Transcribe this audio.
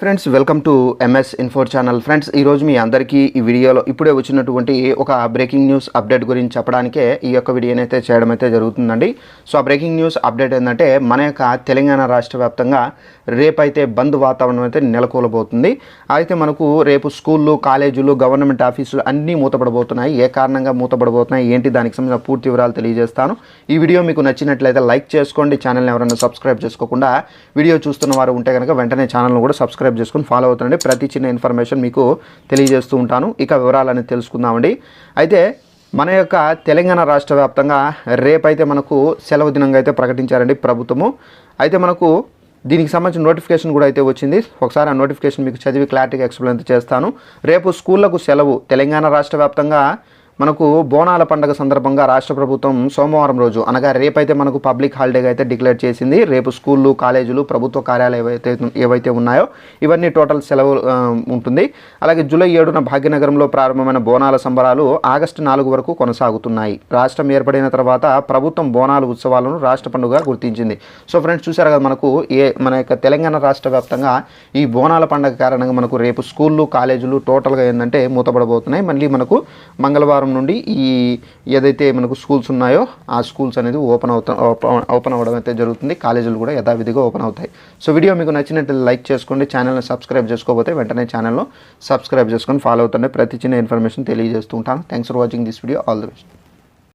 Friends welcome to MS info channel friends ఈరోజు మీ అందరికీ ఈ వీడియోలో ఇప్పుడే వచ్చినటువంటి ఒక బ్రేకింగ్ న్యూస్ అప్డేట్ గురించి చెప్పడానికే ఈ యొక్క వీడియోని అయితే చేయడం అయితే జరుగుతుందండి. సో ఆ బ్రేకింగ్ న్యూస్ అప్డేట్ ఏంటంటే మన యొక్క తెలంగాణ రాష్ట్ర వ్యాప్తంగా రేపైతే బంద్ వాతావరణం అయితే నెలకొలబోతుంది. అయితే మనకు రేపు స్కూళ్ళు కాలేజీలు గవర్నమెంట్ ఆఫీసులు అన్నీ మూతపడబోతున్నాయి. ఏ కారణంగా మూతపడబోతున్నాయి? ఏంటి? దానికి సంబంధించిన పూర్తి వివరాలు తెలియజేస్తాను. ఈ వీడియో మీకు నచ్చినట్లయితే లైక్ చేసుకోండి. ఛానల్ని ఎవరైనా సబ్స్క్రైబ్ చేసుకోకుండా వీడియో చూస్తున్న వారు ఉంటే కనుక వెంటనే ఛానల్ను కూడా సబ్స్క్రైబ్ చేసుకొని ఫాలో అవుతుండండి. ప్రతి చిన్న ఇన్ఫర్మేషన్ మీకు తెలియజేస్తూ ఉంటాను. ఇక వివరాలని తెలుసుకుందామండి. అయితే మన యొక్క తెలంగాణ రాష్ట్ర వ్యాప్తంగా రేపైతే మనకు సెలవు దినంగా అయితే ప్రకటించారండి ప్రభుత్వము. అయితే మనకు దీనికి సంబంధించిన నోటిఫికేషన్ కూడా అయితే వచ్చింది. ఒకసారి ఆ నోటిఫికేషన్ మీకు చదివి క్లారిటీగా ఎక్స్ప్లెయిన్ చేస్తాను. రేపు స్కూళ్ళకు సెలవు తెలంగాణ రాష్ట్ర వ్యాప్తంగా మనకు బోనాల పండుగ సందర్భంగా రాష్ట్ర ప్రభుత్వం సోమవారం రోజు అనగా రేపైతే మనకు పబ్లిక్ హాలిడేగా అయితే డిక్లేర్ చేసింది. రేపు స్కూళ్ళు కాలేజీలు ప్రభుత్వ కార్యాలయాలు ఏవైతే ఏవైతే ఉన్నాయో ఇవన్నీ టోటల్ సెలవు ఉంటుంది. అలాగే జూలై ఏడున భాగ్యనగరంలో ప్రారంభమైన బోనాల సంబరాలు ఆగస్టు నాలుగు వరకు కొనసాగుతున్నాయి. రాష్ట్రం ఏర్పడిన తర్వాత ప్రభుత్వం బోనాల ఉత్సవాలను రాష్ట్ర పండుగ గుర్తించింది. సో ఫ్రెండ్స్ చూసారు కదా మనకు ఏ మన యొక్క తెలంగాణ రాష్ట్ర వ్యాప్తంగా ఈ బోనాల పండుగ కారణంగా మనకు రేపు స్కూళ్ళు కాలేజీలు టోటల్గా ఏంటంటే మూతపడబోతున్నాయి మళ్ళీ మనకు మంగళవారం నుండి ఈ ఏదైతే మనకు స్కూల్స్ ఉన్నాయో ఆ స్కూల్స్ అనేది ఓపెన్ అవుతా ఓపెన్ అవ్వడం అయితే జరుగుతుంది. కాలేజీలు కూడా యథావిధిగా ఓపెన్ అవుతాయి. సో వీడియో మీకు నచ్చినట్టు లైక్ చేసుకోండి. ఛానల్ని సబ్స్క్రైబ్ చేసుకోకపోతే వెంటనే ఛానల్లో సబ్స్క్రైబ్ చేసుకొని ఫాలో అవుతుండే ప్రతి చిన్న ఇన్ఫర్మేషన్ తెలియజేస్తూ ఉంటాను. Thanks for watching this video all the best